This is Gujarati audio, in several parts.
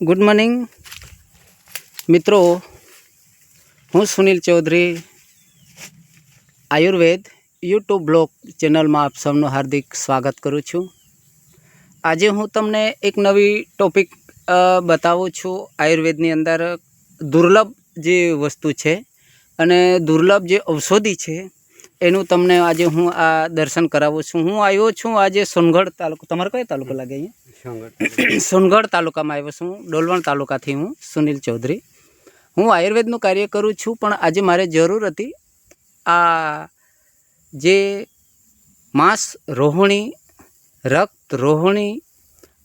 ગુડ મોર્નિંગ મિત્રો હું સુનિલ ચૌધરી. આયુર્વેદ યુટ્યુબ બ્લોગ ચેનલમાં આપ સૌનું હાર્દિક સ્વાગત કરું છું. આજે હું તમને એક નવી ટોપિક બતાવું છું. આયુર્વેદની અંદર દુર્લભ જે વસ્તુ છે અને દુર્લભ જે ઔષધિ છે એનું તમને આજે હું આ દર્શન કરાવું છું. હું આવ્યો છું આજે સોનગઢ તાલુકો. તમારો કયો તાલુકો લાગે અહીંયા? સોનગઢ. તાલુકામાં આવ્યો છું ડોલવણ તાલુકાથી હું સુનિલ ચૌધરી. હું આયુર્વેદનું કાર્ય કરું છું પણ આજે મારે જરૂર હતી આ જે માંસ રોહણી રક્ત રોહણી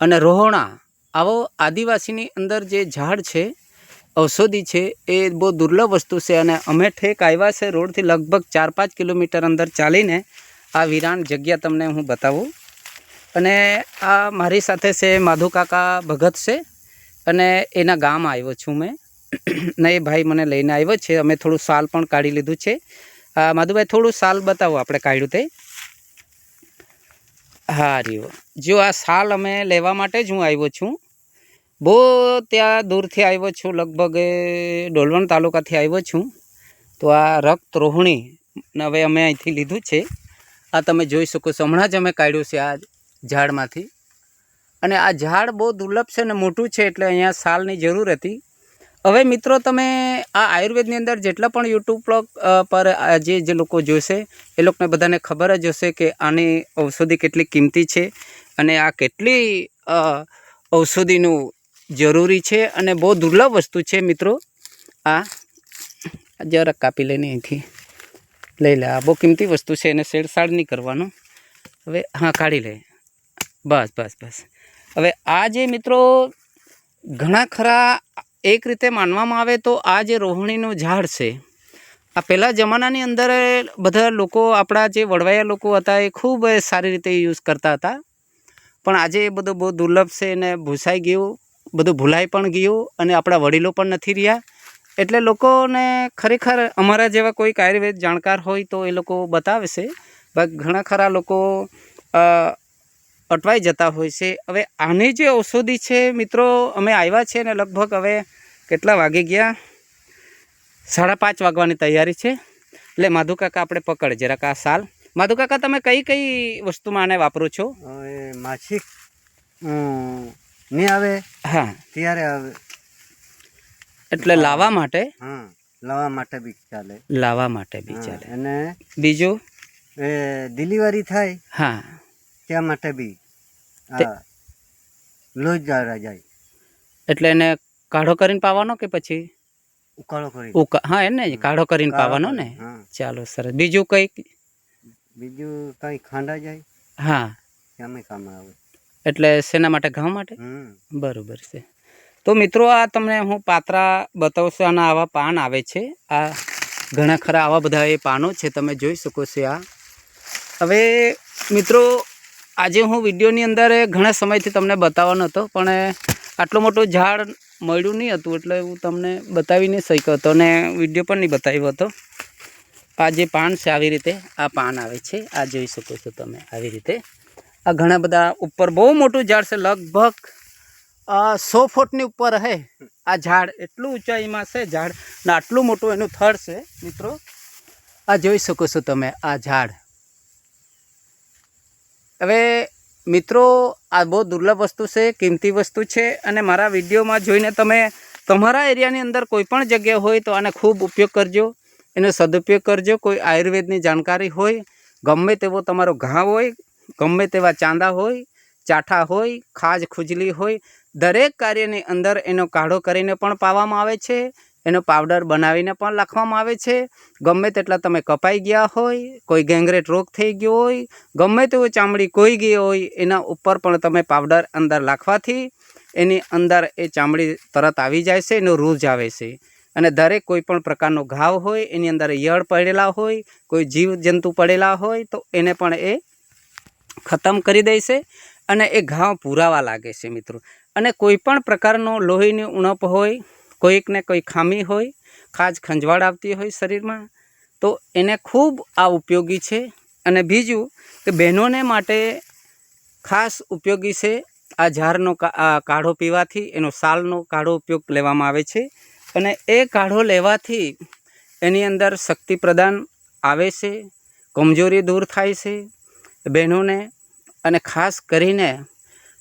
અને રોહણા આવો આદિવાસીની અંદર જે ઝાડ છે ઔષધિ છે, એ બહુ દુર્લભ વસ્તુ છે અને અમે ઠેક આવ્યા છે રોડથી લગભગ ચાર પાંચ કિલોમીટર અંદર ચાલીને. આ વિરાન જગ્યા તમને હું બતાવું. અને આ મારી સાથે છે માધુકાકા ભગત છે અને એના ગામ આવ્યો છું મેં. ને એ ભાઈ મને લઈને આવ્યો છે, અમે થોડું સાલ પણ કાઢી લીધું છે. આ માધુભાઈ થોડું સાલ બતાવો આપણે કાઢ્યું તે. હા, રહ્યો. જો આ સાલ અમે લેવા માટે જ હું આવ્યો છું. બહુ ત્યાં દૂરથી આવ્યો છું, લગભગ ડોલવણ તાલુકાથી આવ્યો છું. તો આ રક્ત રોહણી હવે અમે અહીંથી લીધું છે. આ તમે જોઈ શકો છો, હમણાં જ અમે કાઢ્યું છે આ ઝાડમાંથી. અને આ ઝાડ બહુ દુર્લભ છે અને મોટું છે એટલે અહીંયા સાલની જરૂર હતી. હવે મિત્રો તમે આ આયુર્વેદની અંદર જેટલા પણ યુટ્યુબ બ્લોગ પર આ જે જે લોકો જોશે, એ લોકોને બધાને ખબર જ હશે કે આની ઔષધિ કેટલી કિંમતી છે અને આ કેટલી ઔષધિનું જરૂરી છે અને બહુ દુર્લભ વસ્તુ છે મિત્રો. આ જરાક કાપી લઈને અહીંથી લઈ લે. આ બહુ કિંમતી વસ્તુ છે એને શેડસાડ નહીં કરવાનું. હવે હા, કાઢી લે. બસ બસ બસ. હવે આ જે મિત્રો ઘણા ખરા એક રીતે માનવામાં આવે તો આ જે રોહિણીનું ઝાડ છે, આ પહેલાં જમાનાની અંદર બધા લોકો, આપણા જે વડવાયા લોકો હતા એ ખૂબ સારી રીતે યુઝ કરતા હતા. પણ આજે એ બધું બહુ દુર્લભ છે અને ભૂસાઈ ગયું. બધું ભૂલાઈ પણ ગયું અને આપણા વડીલો પણ નથી રહ્યા. એટલે લોકોને ખરેખર અમારા જેવા કોઈક આયુર્વેદ જાણકાર હોય તો એ લોકો બતાવે છે ઘણા ખરા લોકો અટવાઈ જતા હોય છે. હવે આની જે ઔષધિ છે, મિત્રો, અમે આવ્યા છે ને લગભગ હવે કેટલા વાગી ગયા? સાડા પાંચ વાગવાની તૈયારી છે. એટલે માધુ કાકા આપણે પકડ જરાક આ સાલ. માધુ કાકા, તમે કઈ કઈ વસ્તુમાં આને વાપરો છો? માછી માસિક નહીં આવે? હા. ત્યારે આવે. એટલે લાવવા માટે? હા લાવવા માટે બી ચાલે. લાવવા માટે બી ચાલે. અને બીજું? એ ડિલિવરી થાય હા. ત્યાં માટે બી લોજ જાય. એટલે એને કાઢો કરીને પાવાનો કે પછી? ઉકાળો કરી હા એને કાઢો કરીને પાવાનો ને? ચાલો સરસ. બીજું કંઈક? બીજું કઈ ખાંડા જાય? હા. ત્યાં કામ આવે? એટલે શેના માટે? ઘઉં માટે? બરોબર છે. તો મિત્રો આ તમને હું પાત્રા બતાવશું. આના આવા પાન આવે છે. આ ઘણા ખરા આવા બધા એ પાનો છે. તમે જોઈ શકો છો આ. હવે મિત્રો આજે હું વિડીયોની અંદર ઘણા સમયથી તમને બતાવવાનો હતો પણ આટલો મોટો ઝાડ મળ્યું નહીં હતું એટલે હું તમને બતાવી નહીં શક્યો હતો અને વીડિયો પણ નહીં બતાવ્યો હતો. આ જે પાન છે આવી રીતે આ પાન આવે છે. આ જોઈ શકો છો તમે આવી રીતે. આ ઘણા બધા ઉપર બહુ મોટું ઝાડ છે, લગભગ સો ફૂટની ઉપર હે. આ ઝાડ એટલું ઊંચાઈમાં છે, ઝાડ ને આટલું મોટું એનું થડ છે, મિત્રો. આ જોઈ શકો છો તમે આ ઝાડ. હવે, મિત્રો, આ બહુ દુર્લભ વસ્તુ છે, કિંમતી વસ્તુ છે, અને મારા વિડીયોમાં જોઈને તમે તમારા એરિયાની અંદર કોઈ પણ જગ્યા હોય તો આને ખૂબ ઉપયોગ કરજો. એનો સદુપયોગ કરજો. કોઈ આયુર્વેદની જાણકારી હોય, ગમે તેવો તમારો ઘા હોય ગમે તેવા ચાંદા હોય, ચાઠા હોય, ખાજ ખુજલી હોય, દરેક કાર્યની અંદર એનો કાઢો કરીને પણ પાવામાં આવે છે, એનો પાવડર બનાવીને પણ લખવામાં આવે છે. ગમે તેટલા તમે કપાઈ ગયા હોય, કોઈ ગેંગરેટ રોગ થઈ ગયો હોય, ગમે તેવો ચામડી કોઈ ગઈ હોય, એના ઉપર પણ તમે પાવડર અંદર લાખવાથી એની અંદર એ ચામડી તરત આવી જાય છે, એનો રૂજ આવે છે. અને દરેક કોઈ પણ પ્રકારનો ઘાવ હોય, એની અંદર યળ પડેલા હોય, કોઈ જીવ જંતુ પડેલા હોય, તો એને પણ એ ખતમ કરી દે છે અને એ ઘાવ પૂરાવા લાગે છે મિત્રો. અને કોઈ પણ પ્રકારનો લોહીની ઉણપ હોય, કોઈકને કોઈ ખામી હોય, ખાજ ખંજવાળ આવતી હોય શરીરમાં, તો એને ખૂબ આ ઉપયોગી છે. અને બીજું કે બહેનોને માટે ખાસ ઉપયોગી છે આ ઝાડનો કાઢો પીવાથી, એનો સાલનો કાઢો ઉપયોગ લેવામાં આવે છે. અને એ કાઢો લેવાથી એની અંદર શક્તિ પ્રદાન આવે છે, કમજોરી દૂર થાય છે બહેનોને અને ખાસ કરીને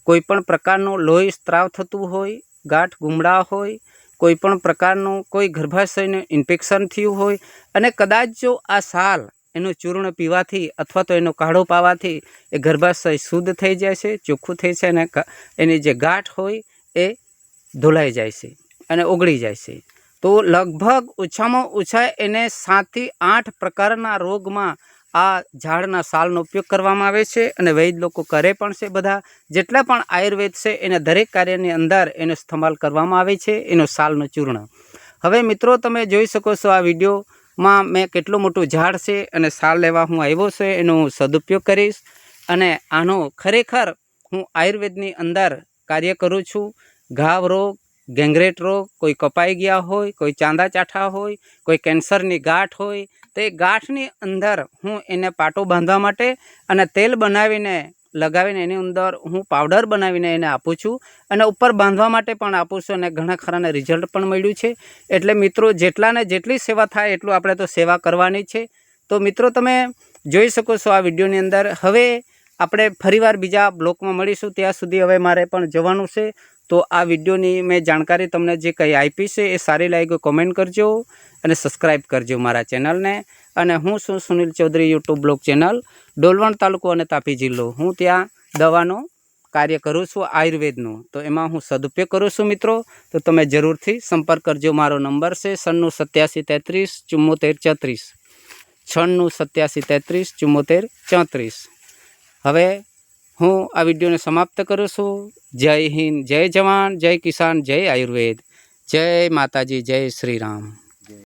કોઈ પણ પ્રકારનું લોહી સ્ત્રાવ થતું હોય, ગાંઠ ગુમડા હોય કોઈ પણ પ્રકારનું કોઈ ગર્ભાશયને ઇન્ફેક્શન થયું હોય અને કદાચ જો આ સાલ એનું ચૂર્ણ પીવાથી અથવા તો એનો કાઢો પાવાથી એ ગર્ભાશય શુદ્ધ થઈ જાય છે, ચોખ્ખું થઈ છે અને એની જે ગાંઠ હોય એ ધોલાઈ જાય છે અને ઓગળી જાય છે. તો લગભગ ઓછામાં ઓછા એને સાતથી આઠ પ્રકારના રોગમાં આ ઝાડના સાલનો ઉપયોગ કરવામાં આવે છે અને વૈદ લોકો કરે પણ છે બધા. જેટલા પણ આયુર્વેદ છે, એના દરેક કાર્યની અંદર એનો ઇસ્તેમાલ કરવામાં આવે છે, એનો સાલનો ચૂર્ણ. હવે મિત્રો, તમે જોઈ શકો છો આ વિડીયોમાં મેં કેટલું મોટું ઝાડ છે અને સાલ લેવા હું આવ્યો છે, એનો હું સદુપયોગ કરીશ. અને આનો ખરેખર હું આયુર્વેદની અંદર કાર્ય કરું છું. ઘાવ રોગ, ગેંગરેટ રોગ, કોઈ કપાઈ ગયા હોય, કોઈ ચાંદા ચાઠા હોય, કોઈ કેન્સરની ગાંઠ હોય તો ગાંઠની અંદર હું એને પાટો બાંધવા માટે અને તેલ બનાવીને, લગાવીને એની અંદર હું પાવડર બનાવીને એને આપું છું. અને ઉપર બાંધવા માટે પણ આપું છું અને ઘણા ખરાને રિઝલ્ટ પણ મળ્યું છે. એટલે મિત્રો, જેટલાને જેટલી સેવા થાય એટલું આપણે તો સેવા કરવાની છે. તો મિત્રો, તમે જોઈ શકો છો આ વિડીયોની અંદર. હવે આપણે ફરીવાર બીજા બ્લોકમાં મળીશું. ત્યાં સુધી હવે મારે પણ જવાનું છે. તો આ વિડીયોની મેં જાણકારી તમને જે કંઈ આપી છે એ સારી લાગી કોમેન્ટ કરજો અને સબસ્ક્રાઈબ કરજો મારા ચેનલને. અને હું છું Sunil Chaudhari YouTube blog channel, Dolvan તાલુકો અને તાપી જિલ્લો. હું ત્યાં દવાનો કાર્ય કરું છું આયુર્વેદનું. તો એમાં હું સદુપયોગ કરું છું મિત્રો. તો તમે જરૂરથી સંપર્ક કરજો. મારો નંબર છે સન્નું સત્યાસી તેત્રીસ ચુમ્મોતેર ચોત્રીસ છન્નું સત્યાસી તેત્રીસ ચુમ્મોતેર ચોત્રીસ હવે હું આ વિડીયોને સમાપ્ત કરું છું. જય હિન્દ, જય જવાન, જય કિસાન, જય આયુર્વેદ. જય માતાજી, જય શ્રી રામ.